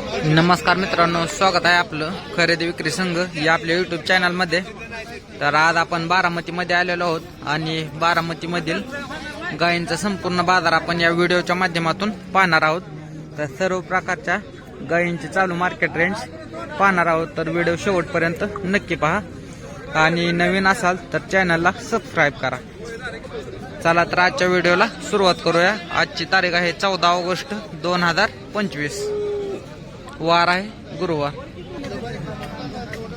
नमस्कार मित्रांनो स्वागत आहे आपलं खरेदी विक्री संघ या आपल्या युट्यूब चॅनलमध्ये तर आज आपण बारामतीमध्ये आलेलो आहोत आणि बारामतीमधील गायींचा संपूर्ण बाजार आपण या व्हिडिओच्या माध्यमातून पाहणार आहोत. तर सर्व प्रकारच्या गायींचे चालू मार्केट रेंज पाहणार आहोत. तर व्हिडिओ शेवटपर्यंत नक्की पहा. आणि नवीन असाल तर चॅनलला सबस्क्राईब करा. चला तर आजच्या व्हिडिओला सुरुवात करूया. आजची तारीख आहे चौदा ऑगस्ट दोन हजार पंचवीस. वार आहे गुरुवार.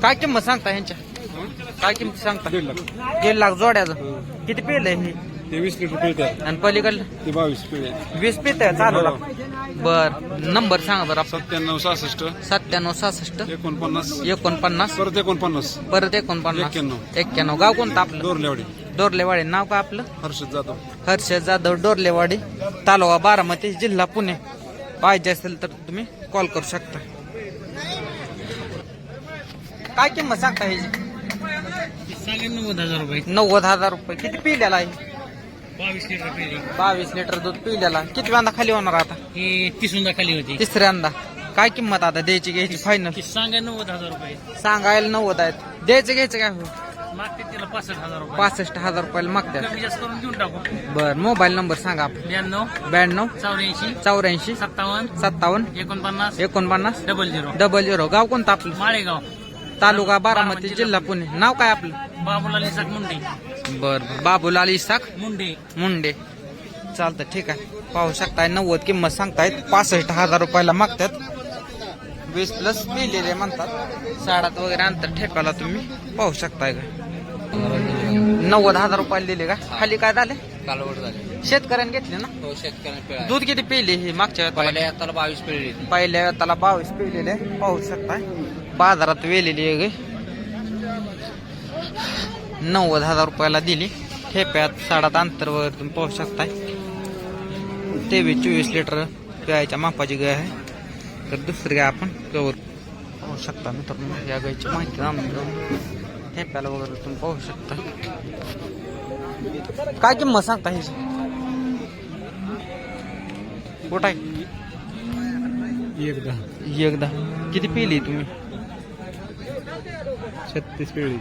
काय किंमत सांगता ह्यांच्या? काय किंमत सांगता? दीड लाख. दीड लाख जोड्याचं. किती पिल आहे हे? ते वीस लिटर पिळते आणि पलीकडलं? ते बावीस पिळे वीस पित आहे चालू बर. नंबर सांगा बरं आपण सत्त्याण्णव सहासष्ट. सत्त्याण्णव सहासष्ट. एकोणपन्नास. एकोणपन्नास. परत एकोणपन्नास. परत एकोणपन्नास. एक्क्याण्णव. एक्क्याण्णव. गाव कोणतं आपलं? दोरलेवाडी. डोरलेवाडी नाव का आपलं? हर्षद जाधव. हर्षद जाधव डोरलेवाडी तालुका बारामती जिल्हा पुणे. पाहिजे असेल तर तुम्ही कॉल करू शकता. काय किंमत सांगता ह्याची? नव्वद हजार रुपये. नव्वद हजार रुपये. किती पिल्याला आहे? बावीस लिटर पेली बावीस लिटर दूध पिल्याला किती व्यांदा खाली होणार आता? तिसुंदा खाली होती. तिसऱ्यांदा काय किंमत आता द्यायची घ्यायची फायनल ती सांगा नव्वद हजार रुपये. सांगायला नव्वद आहेत. द्यायचं घ्यायचं काय हो? मागते तिला पासष्ट हजार रुपये. पासष्ट हजार रुपयाला मागतात कमी जास्त करून देऊन टाकू. बर मोबाईल नंबर सांगा आपण ब्याण्णव ब्याण्णव चौऱ्याऐंशी चौऱ्याऐंशी सत्तावन्न सत्तावन्न एकोणपन्नास एकोणपन्नास डबल झिरो. Double zero. गाव कोणतं आपलं? माळेगाव. तालुका बारामती जिल्हा पुणे. नाव काय आपलं? बाबूलाल इसाक मुंडे. बर बाबूलाल इसाक मुंडे. मुंडे. चालतं ठीक आहे. पाहू शकताय नव्वद किंमत सांगतायत. पासष्ट हजार रुपयाला मागतात वीस प्लस पिलेले म्हणतात. साडात वगैरे अंतर ठेपायला तुम्ही पाहू शकताय का? नव्वद हज़ार रुपयाला दिले का? खाली काय झाले? कालवड झाले. शेतकऱ्याने घेतले ना? हो शेतकऱ्यांना दूध किती पिले हे मागच्या पहिल्या हाताला बावीस पिढी पहिल्या त्याला बावीस पिलेले. पाहू शकताय. बाजारात वेलेली आहे. नव्वद हज़ार रुपयाला दिली. ठेप्यात साडात अंतर वगैरे तुम्ही पाहू शकताय. तेवीस चोवीस लिटर गायच्या मापाची गाय आहे. तर दुसरी गाय आपण कवर पाहू शकता मित्रांनो. या गायची माहिती घेऊ ठेप्याला वगैरे तुम्ही पाहू शकता. काय किंमत सांगता ह्याची कुठं आहे? एकदा. एकदा. किती पिली तुम्ही? छत्तीस पिळी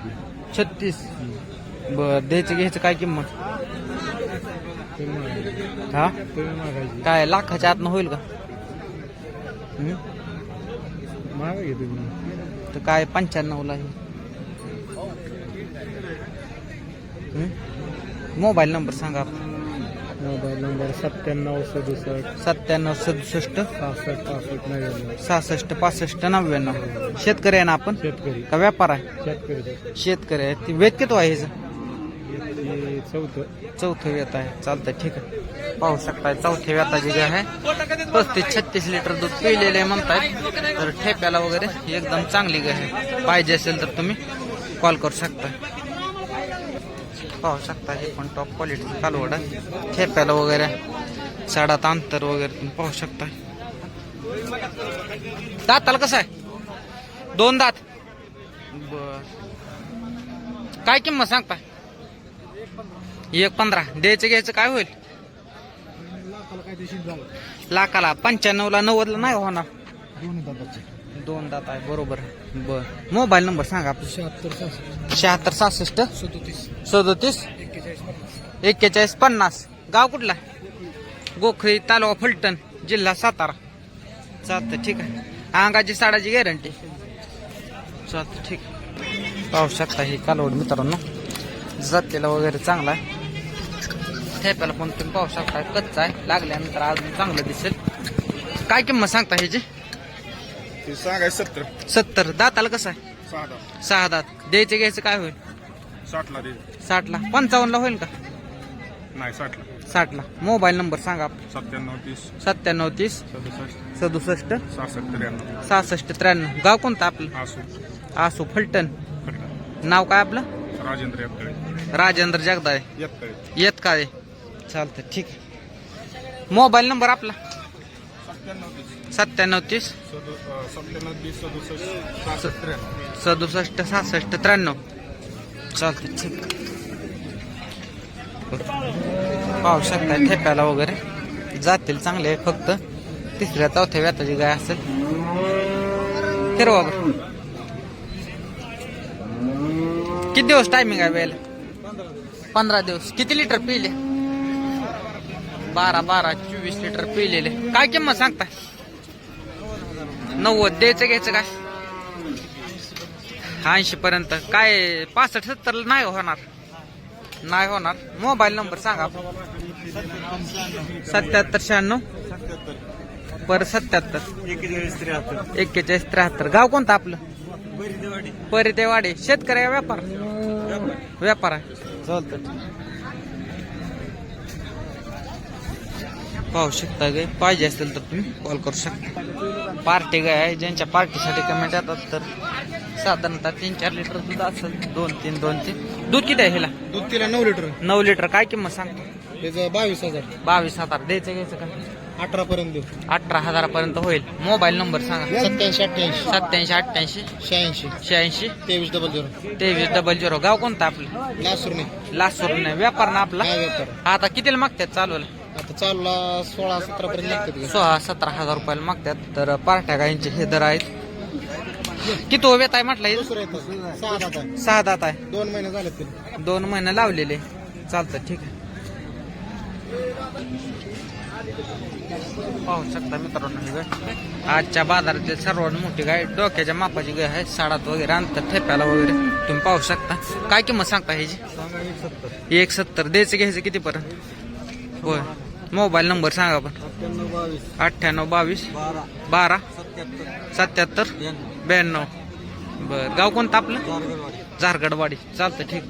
छत्तीस? बर द्यायचं घ्यायचं काय किंमत? हा? काय लाखाच्या आतनं होईल का? तुम्ही तर काय पंच्याण्णवला आहे? मोबाईल नंबर सांगा मोबाईल नंबर सत्त्याण्णव सदुसष्ट सत्त्याण्णव सदुसष्ट सहासष्ट पासष्ट नव्याण्णव. सहासष्ट पासष्ट नव्याण्णव. शेतकरी आहे ना आपण? शेतकरी. का व्यापार आहे? शेतकरी. शेतकरी आहे. ती वेद किती आहे चौथं. चौथं व्यत आहे. चालतंय ठीक आहे. पाहू शकताय चौथ्या व्यताची जे आहे पस्तीस छत्तीस लिटर दूध पिलेले म्हणतात तर ठेप्याला वगैरे एकदम चांगली गाय आहे पाहिजे असेल तर तुम्ही कॉल करू शकता. पाहू शकता हे पण टॉप क्वालिटी कालवड आहे. ठेप्याला वगैरे साडात अंतर वगैरे तुम्ही पाहू शकता. दाताला कसं आहे? दोन दात. बर. काय किंमत सांगताय? एक पंधरा. द्यायचं घ्यायचं काय होईल? लाखाला पंच्याण्णवला नव्वदला नाही होणार. दोन दात आहे बरोबर. बर. मोबाईल नंबर सांगा शहात्तर शहात्तर सहासष्ट. सदोतीस. एक्केचाळीस पन्नास. गाव कुठला? गोखरी तालुका फलटण जिल्हा सातारा. चालतं ठीक आहे. अंगाची साडाची गॅरंटी चालतं ठीक पाहू शकता ही कालवड मित्रांनो. जातीला वगैरे चांगला आहे. ठेप्याला पण तुम्ही पाहू शकता. कच्चा आहे. लागल्यानंतर अजून चांगलं दिसेल. काय किंमत सांगता ह्याची? ते सांगाय सत्तर. सत्तर. दाताला कसं आहे? सहा दात. द्यायचं घ्यायचं काय होईल? साठला दे साठला. पंचावन्नला होईल का? नाही साठला. साठला. मोबाईल नंबर सांगा. सत्त्याण्णव तीस. सत्त्याण्णव तीस. सदुसष्ट. सदुसष्ट. सहासष्ट त्र्याण्णव. सहासष्ट त्र्याण्णव. गाव कोणतं आपलं? आसू. आसू फलटण. नाव काय आपलं? राजेंद्र राजेंद्र जगदाळे. यत्तळे येत का रे? चालतं ठीक आहे. मोबाईल नंबर आपला? सत्त्याण्णव तीस. सदुसष्ट सहासष्ट त्र्याण्णव. चालतं ठीक आहे. पाहू शकता ठेप्याला वगैरे. जातील चांगले आहे फक्त तिसऱ्या चौथ्या व्याताची गाय असेल. फिरवा किती दिवस टायमिंग आहे वेळेला? पंधरा दिवस. किती लिटर पिले? बारा बारा चोवीस लिटर पिलेले. काय किंमत सांगताय? नव्वद द्यायचं घ्यायचं काय? ऐंशी पर्यंत. काय पासष्ट सत्तर नाही होणार? नाही होणार. मोबाईल नंबर सांगा. सत्याहत्तर शहाण्णव. पर सत्याहत्तर. एक्केचाळीस त्र्याहत्तर. गाव कोणतं आपलं? परितेवाडी शेतकरी व्यापार? व्यापार. आहे. चालतं पाहू शकता गे पाहिजे असेल तर तुम्ही कॉल करू शकता. पार्टी गाय आहे ज्यांच्या पार्टीसाठी कमेंट येतात तर साधारणतः तीन चार लिटर दूध असेल दोन तीन दोन तीन. दूध किती आहे ह्याला दूध तिला नऊ लिटर नऊ लिटर काय किंमत सांगतो? त्याचं बावीस हजार. बावीस हजार. द्यायचं घ्यायचं का? अठरा पर्यंत देऊ. अठरा हजारापर्यंत होईल. मोबाईल नंबर सांगा. सत्याऐंशी अठ्ठ्याऐंशी. सत्याऐंशी अठ्ठ्याऐंशी. शहाऐंशी. शहाऐंशी. तेवीस डबल झिरो तेवीस डबल झिरो गाव कोणतं आपलं? लासूरने. लासूर नाही व्यापार ना आपला? काय व्यापार. आता कितीला मागतात चालूला? चालूला सोळा सतरा पर्यंत का? सोळा सतरा हजार रुपयाला मागतात. तर पार्ट्या गायींचे हे दर आहेत. किती उभेत आहे म्हटलं हे? दुसरं येतं. सहा दात आहे सहा दात आहे. दोन महिने झाले ते दोन महिने लावलेले. चालतं ठीक आहे. पाहू शकता मित्रांनो ही गाय. आजच्या बाजारातील सर्वात मोठी गाय डोक्याच्या मापाची गाय आहे. साडात वगैरे अंतर ठेप्याला वगैरे. तुम्ही पाहू शकता. काय किंमत सांगता ह्याची? एक सत्तर. द्यायचं घ्यायचं किती पर्यंत होय. मोबाईल नंबर सांगा पण अठ्ठ्याण्णव बावीस. बारा. सत्याहत्तर ब्याण्णव. बर. गाव कोणतं आपलं? झारगडवाडी. चालतं ठीक.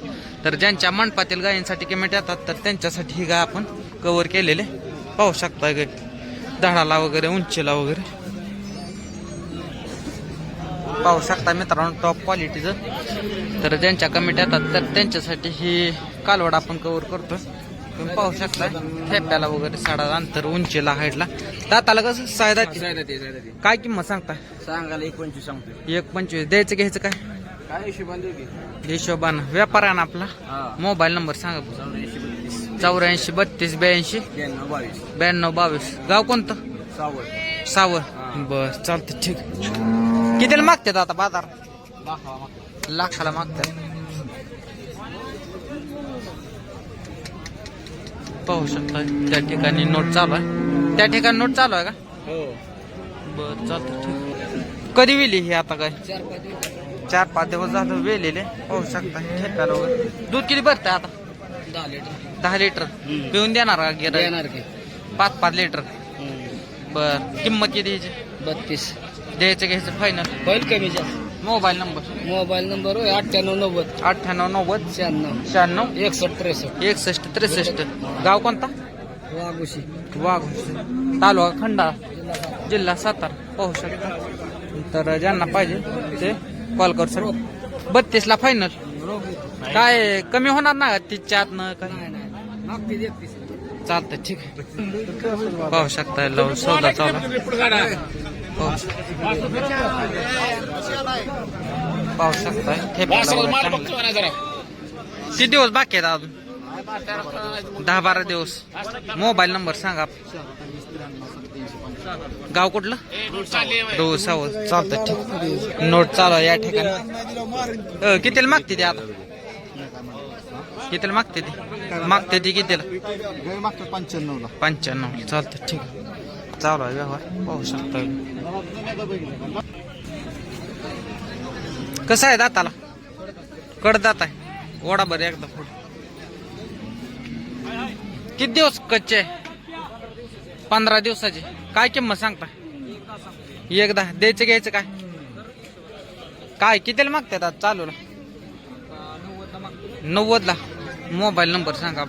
तर ज्यांच्या मंडपातील गायींसाठी किमेट येतात तर त्यांच्यासाठी ही गाय आपण कव्हर केलेले पाहू शकता गाय झाडाला वगैरे उंचीला वगैरे. पाहू शकता मित्रांनो टॉप क्वालिटीचं तर ज्यांच्या कमेंट येतात तर त्यांच्यासाठी ही कालवड आपण कव्हर करतो तुम्ही पाहू शकता ठेप्याला वगैरे साडा अंतर उंचीला हाईटला दाताला कसं सायदा काय किंमत सांगता? सांगायला एक पंचवीस सांगतोय. एक पंचवीस. द्यायचं घ्यायचं काय? काय हिशोबान देऊ की? हिशोबानं. व्यापार आहे ना आपला? हा. मोबाईल नंबर सांगा चौऱ्याऐंशी बत्तीस. चौऱ्याऐंशी बत्तीस ब्याऐंशी. ब्याण्णव बावीस. ब्याण्णव बावीस. गाव कोणतं? सावड सावर बर चालतं ठीक. कितीला मागतात आता बाजार? लाखाला मागतात पाहू शकता. त्या ठिकाणी नोट चालू आहे. त्या ठिकाणी नोट चालू आहे का? हो. बर चालतं ठीक कधी वेली ही आता काय? चार पाच चार पाच दिवस झालं वेलेले. पाहू शकता ठेप्याला वगैरे दूध किती भरतंय आता? दहा लिटर. दहा लिटर. पिऊन देणार का गिराईक? येणार की. पाच पाच लिटर. बर किंमत किती याची बत्तीस. द्यायचं घ्यायचं फायनल बैल कमी जास्त. Mobile number? मोबाईल नंबर होय अठ्ठ्याण्णव नव्वद. अठ्ठ्याण्णव नव्वद? शहाण्णव. शहाण्णव? एकसष्ट त्रेसष्ट. एकसष्ट त्रेसष्ट. गाव कोणता? वाघुशी. वाघ तालुका खंडाळा. जिल्हा सातारा. पाहू शकता. तर ज्यांना पाहिजे ते कॉल करू शकता. बत्तीस ला फायनल काय कमी होणार ना? तीसच्या आतनं काय चालतं ठीक आहे. पाहू शकता लावून सौदा चालू आहे. पाहू शकता पाहू शकता ठेप्याला वगैरे चांगलं. किती दिवस बाकी आहेत अजून? दहा बारा दिवस. मोबाईल नंबर सांगा. गाव कुठलं? हो सावध चालतं ठीक नोट चालू आहे या ठिकाणी. कितीला मागते ती आता? कितीला मागते ती? मागते ती कितीला? मागतो पंच्याण्णवला. पंच्याण्णव चालतं ठीक आहे. चालू आहे व्यवहार पाहू शकता कसं आहे दाताला कडदात आहे ओढा बरं एकदा पुढे किती दिवस कच्चे पंधरा दिवसाचे काय किंमत सांगता एकदा द्यायचं घ्यायचं काय काय कितीला मागतात आज चालूला नव्वदला मोबाईल नंबर सांगा.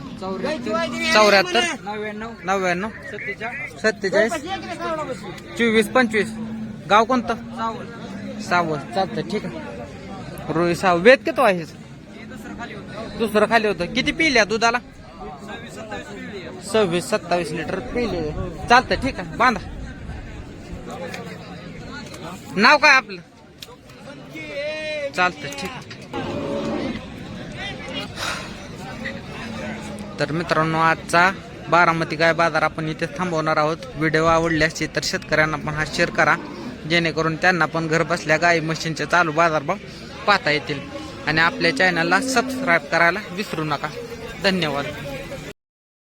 चौऱ्याहत्तर नव्याण्णव सत्तेचाळीस चोवीस पंचवीस. गाव कोणतं? सावळ चालतं ठीक आहे. रोहित साव वेद किती आहे दुसरं खाली होतं. किती पिल्या दुधाला? सव्वीस सत्तावीस लिटर पिले चालतं ठीक आहे. बांधा. नाव काय आपलं? चालतं ठीक आहे. तर मित्रांनो आजचा बारामती गाय बाजार आपण इथे थांबवणार आहोत. व्हिडिओ आवडले असतील तर शेतकऱ्यांना पण हा शेअर करा. जेणेकरून त्यांना पण घर बसल्या गाई म्हशींचे चालू बाजारभाव पाहता येतील. आणि आपल्या चॅनलला सबस्क्राईब करायला विसरू नका. धन्यवाद.